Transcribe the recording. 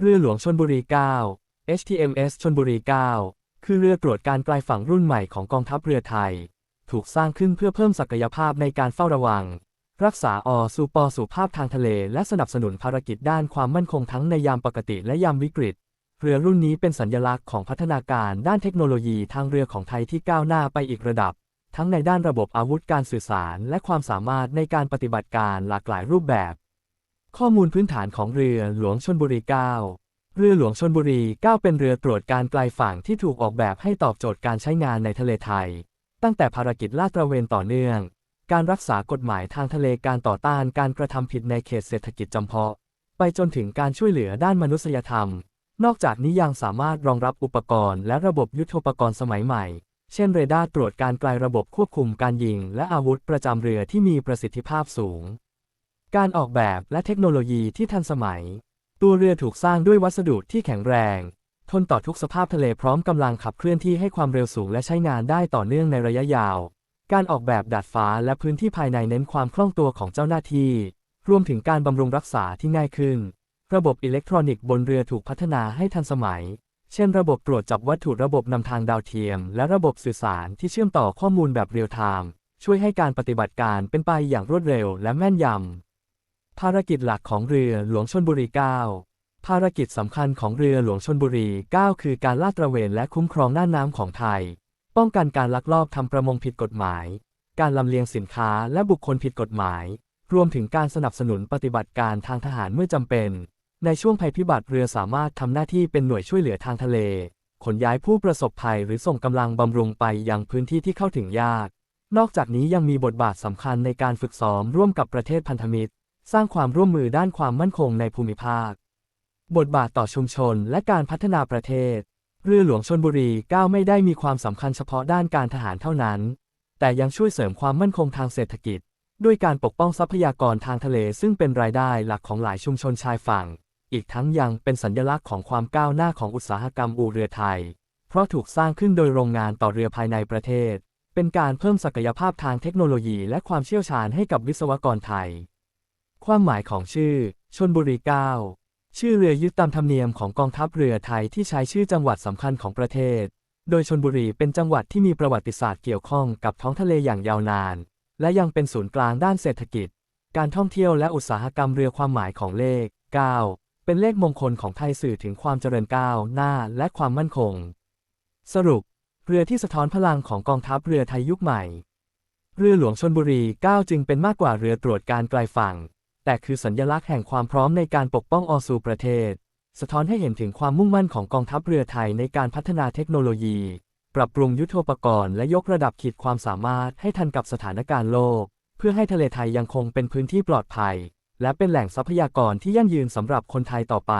เรือหลวงชนบุรี 9 HTMS ชนบุรี 9 คือเรือตรวจการไกลฝั่งรุ่นใหม่ของกองทัพเรือไทย ถูกสร้างขึ้นเพื่อเพิ่มศักยภาพในการเฝ้าระวัง รักษาอสูปอสู่ภาพทางทะเล และสนับสนุนภารกิจด้านความมั่นคงทั้งในยามปกติและยามวิกฤต เรือรุ่นนี้เป็นสัญลักษณ์ของพัฒนาการด้านเทคโนโลยีทางเรือของไทยที่ก้าวหน้าไปอีกระดับ ทั้งในด้านระบบอาวุธการสื่อสาร และความสามารถในการปฏิบัติการหลากหลายรูปแบบ ข้อมูลพื้นฐานของเรือหลวงชนบุรี 9 เรือหลวงชนบุรี 9 เป็นเรือตรวจการไกลฝั่งที่ถูกออกแบบให้ตอบโจทย์การใช้งานในทะเลไทย ตั้งแต่ภารกิจลาดตระเวนต่อเนื่อง การรักษากฎหมายทางทะเลการต่อต้านการกระทำผิดในเขตเศรษฐกิจจำเพาะ ไปจนถึงการช่วยเหลือด้านมนุษยธรรม นอกจากนี้ยังสามารถรองรับอุปกรณ์ และระบบยุทโธปกรณ์สมัยใหม่ เช่นเรดาร์ตรวจการไกลระบบควบคุมการยิง และอาวุธประจำเรือที่มีประสิทธิภาพสูง การออกแบบและเทคโนโลยีที่ทันสมัย ตัวเรือถูกสร้างด้วยวัสดุที่แข็งแรง ทนต่อทุกสภาพทะเลพร้อมกำลังขับเคลื่อนที่ให้ความเร็วสูงและใช้งานได้ต่อเนื่องในระยะยาว การออกแบบดาดฟ้าและพื้นที่ภายในเน้นความคล่องตัวของเจ้าหน้าที่ รวมถึงการบำรุงรักษาที่ง่ายขึ้น ระบบอิเล็กทรอนิกส์บนเรือถูกพัฒนาให้ทันสมัย เช่น ระบบตรวจจับวัตถุระบบนำทางดาวเทียม และระบบสื่อสารที่เชื่อมต่อข้อมูลแบบเรียลไทม์ช่วยให้การปฏิบัติการเป็นไปอย่างรวดเร็วและแม่นยำ ภารกิจหลักของเรือหลวงชนบุรี 9 ภารกิจสำคัญของเรือหลวงชนบุรี 9 คือการลาดตระเวนและคุ้มครองน่านน้ำของไทย ป้องกันการลักลอบทำประมงผิดกฎหมาย การลำเลียงสินค้าและบุคคลผิดกฎหมาย รวมถึงการสนับสนุนปฏิบัติการทางทหารเมื่อจำเป็น ในช่วงภัยพิบัติเรือสามารถทำหน้าที่เป็นหน่วยช่วยเหลือทางทะเล ขนย้ายผู้ประสบภัยหรือส่งกำลังบำรุงไปยังพื้นที่ที่เข้าถึงยาก นอกจากนี้ยังมีบทบาทสำคัญในการฝึกซ้อมร่วมกับประเทศพันธมิตร สร้างความร่วมมือด้านความมั่นคงในภูมิภาค บทบาทต่อชุมชนและการพัฒนาประเทศ เรือหลวงชนบุรี9ไม่ได้มีความสำคัญเฉพาะด้านการทหารเท่านั้น แต่ยังช่วยเสริมความมั่นคงทางเศรษฐกิจ ด้วยการปกป้องทรัพยากรทางทะเลซึ่งเป็นรายได้หลักของหลายชุมชนชายฝั่ง อีกทั้งยังเป็นสัญลักษณ์ของความก้าวหน้าของอุตสาหกรรมอู่เรือไทย เพราะถูกสร้างขึ้นโดยโรงงานต่อเรือภายในประเทศ เป็นการเพิ่มศักยภาพทางเทคโนโลยีและความเชี่ยวชาญให้กับวิศวกรไทย ความหมายของชื่อ ชนบุรี9ชื่อเรือยึดตามธรรมเนียมของกองทัพเรือไทยที่ใช้ชื่อจังหวัดสำคัญของประเทศ โดยชนบุรีเป็นจังหวัดที่มีประวัติศาสตร์เกี่ยวข้องกับท้องทะเลอย่างยาวนาน และยังเป็นศูนย์กลางด้านเศรษฐกิจ การท่องเที่ยวและอุตสาหกรรมเรือความหมายของเลข 9 เป็นเลขมงคลของไทยสื่อถึงความเจริญก้าวหน้าและความมั่นคง สรุป เรือที่สะท้อนพลังของกองทัพเรือไทยยุคใหม่ เรือหลวงชนบุรี 9 จึงเป็นมากกว่าเรือตรวจการไกลฝั่ง แต่คือสัญลักษณ์แห่งความพร้อมในการปกป้องออสู่ประเทศ สะท้อนให้เห็นถึงความมุ่งมั่นของกองทัพเรือไทยในการพัฒนาเทคโนโลยี ปรับปรุงยุทโธปกรณ์และยกระดับขีดความสามารถให้ทันกับสถานการณ์โลก เพื่อให้ทะเลไทยยังคงเป็นพื้นที่ปลอดภัย และเป็นแหล่งทรัพยากรที่ยั่งยืนสำหรับคนไทยต่อไป